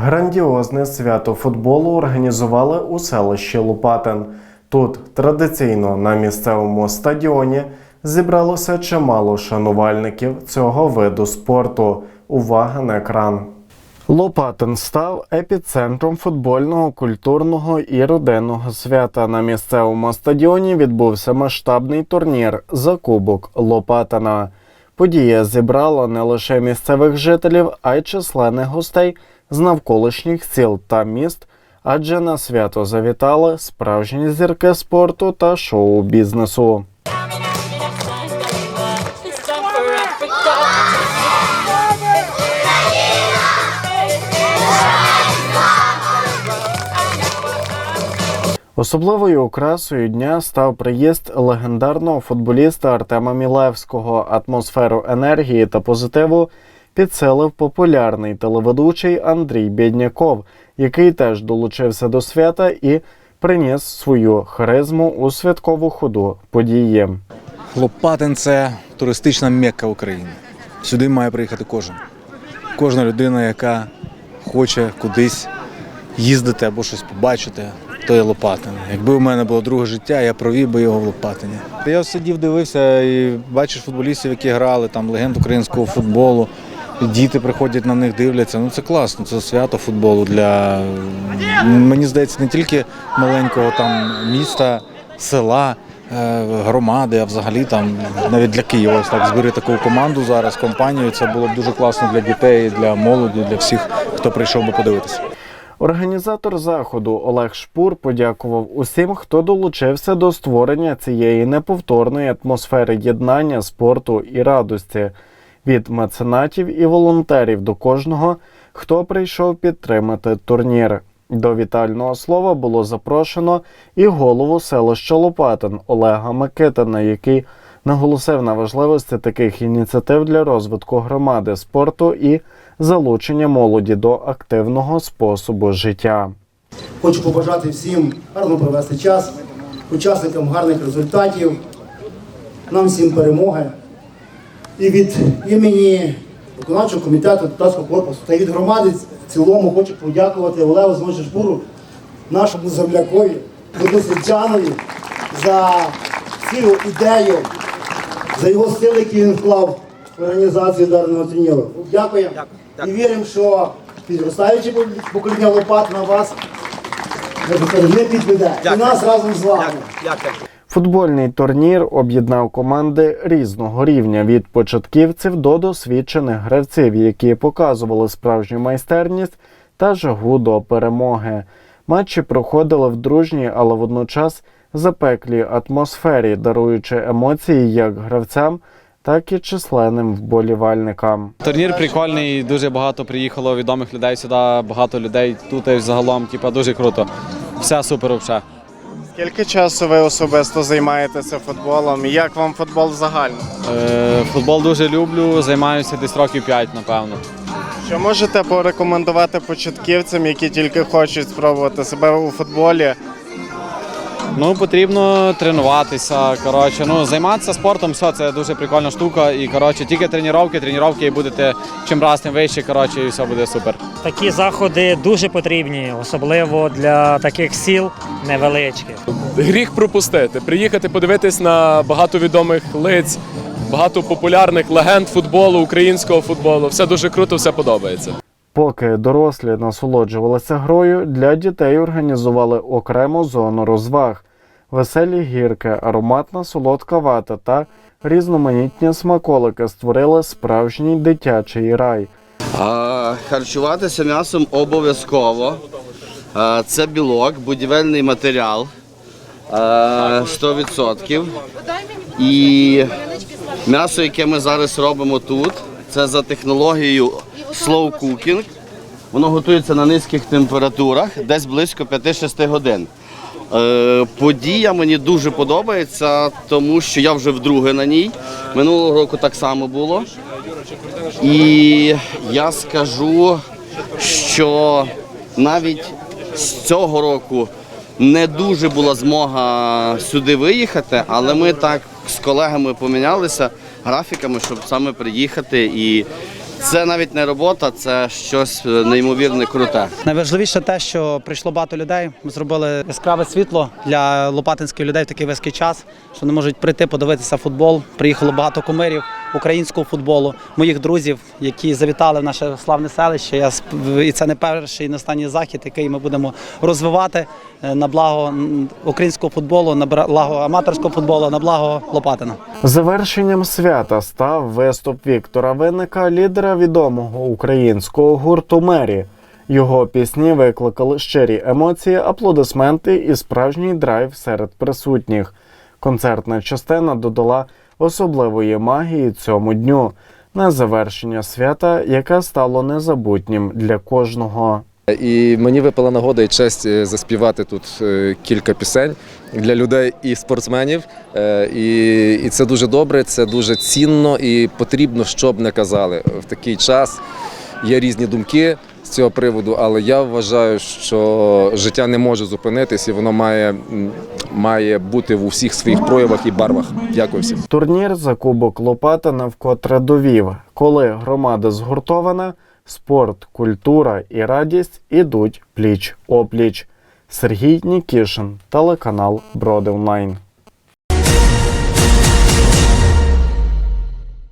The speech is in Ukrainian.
Грандіозне свято футболу організували у селищі Лопатин. Тут традиційно на місцевому стадіоні зібралося чимало шанувальників цього виду спорту. Увага на екран. Лопатин став епіцентром футбольного, культурного і родинного свята. На місцевому стадіоні відбувся масштабний турнір за Кубок Лопатина. Подія зібрала не лише місцевих жителів, а й численних гостей з навколишніх сіл та міст, адже на свято завітали справжні зірки спорту та шоу-бізнесу. Особливою окрасою дня став приїзд легендарного футболіста Артема Мілевського. Атмосферу енергії та позитиву підсилив популярний телеведучий Андрій Бідняков, який теж долучився до свята і приніс свою харизму у святкову ходу події. Лопатин це туристична мекка України. Сюди має приїхати кожен. Кожна людина, яка хоче кудись їздити або щось побачити, то є Лопатин. Якби у мене було друге життя, я провів би його в Лопатині. Я сидів, дивився і бачиш футболістів, які грали, там легенд українського футболу. Діти приходять на них, дивляться. Ну це класно, це свято футболу для мені здається, не тільки маленького там міста, села, е, громади, а взагалі там навіть для Києва. Так збери таку команду зараз, компанію. Це було б дуже класно для дітей, для молоді, для всіх, хто прийшов би подивитися. Організатор заходу Олег Шпур подякував усім, хто долучився до створення цієї неповторної атмосфери єднання, спорту і радості від меценатів і волонтерів до кожного, хто прийшов підтримати турнір. До вітального слова було запрошено і голову селища Лопатин Олега Микитина, який наголосив на важливості таких ініціатив для розвитку громади, спорту і залучення молоді до активного способу життя. Хочу побажати всім гарно провести час, учасникам гарних результатів, нам всім перемоги. І від імені виконавчого комітету депутатського корпусу та від громади в цілому хочу подякувати Олегу Зможе Шпуру, нашому землякові, Водосвітчанові, за цю ідею, за його сили, які він вклав в організацію даного турніру. Дякуємо і віримо, що підростаюче покоління лопат на вас не підведе. І нас разом з вами. Футбольний турнір об'єднав команди різного рівня від початківців до досвідчених гравців, які показували справжню майстерність та жагу до перемоги. Матчі проходили в дружній, але водночас запеклій атмосфері, даруючи емоції як гравцям, так і численним вболівальникам. Турнір прикольний, дуже багато приїхало відомих людей сюди, багато людей тут і загалом, типа, дуже круто. Все супер взагалі. Скільки часу ви особисто займаєтеся футболом? І як вам футбол загально? Е, футбол дуже люблю, займаюся десь років 5, напевно. Що можете порекомендувати початківцям, які тільки хочуть спробувати себе у футболі? Ну, потрібно тренуватися. Коротше, ну, займатися спортом, все, це дуже прикольна штука. І коротше, тільки тренування, тренування, і будете чим раз тим вище, коротше, і все буде супер. Такі заходи дуже потрібні, особливо для таких сіл невеличких. гріх пропустити, приїхати подивитись на багато відомих лиць, багато популярних легенд футболу, українського футболу. Все дуже круто, все подобається. Поки дорослі насолоджувалися грою, для дітей організували окрему зону розваг, веселі гірки, ароматна солодка вата та різноманітні смаколики створили справжній дитячий рай. А, харчуватися м'ясом обов'язково. Це білок, будівельний матеріал а, 100%. І м'ясо, яке ми зараз робимо тут, це за технологією slow cooking. Воно готується на низьких температурах, десь близько 5-6 годин. Е, Подія мені дуже подобається, тому що я вже вдруге на ній. Минулого року так само було. І я скажу, що навіть з цього року не дуже була змога сюди виїхати, але ми так з колегами помінялися графіками, щоб саме приїхати і це навіть не робота, це щось е, неймовірне круте. Найважливіше те, що прийшло багато людей. Ми зробили яскраве світло для лопатинських людей в такий важкий час, що не можуть прийти подивитися футбол. Приїхало багато кумирів українського футболу, моїх друзів, які завітали в наше славне селище. Я і це не перший і не останній захід, який ми будемо розвивати е, на благо українського футболу, на благо аматорського футболу, на благо Лопатина. Завершенням свята став виступ Віктора Винника, лідера відомого українського гурту Мері. Його пісні викликали щирі емоції, аплодисменти і справжній драйв серед присутніх. Концертна частина додала особливої магії цьому дню на завершення свята, яке стало незабутнім для кожного. І мені випала нагода і честь е, заспівати тут е, кілька пісень для людей і спортсменів. Е, І, і це дуже добре, це дуже цінно і потрібно, щоб не казали. В такий час є різні думки з цього приводу, але я вважаю, що життя не може зупинитись і воно має, має бути в усіх своїх проявах і барвах. Дякую всім. Турнір за Кубок Лопата навкотре довів, коли громада згуртована, спорт, культура і радість ідуть пліч опліч. Сергій Нікішин, телеканал Броди Онлайн.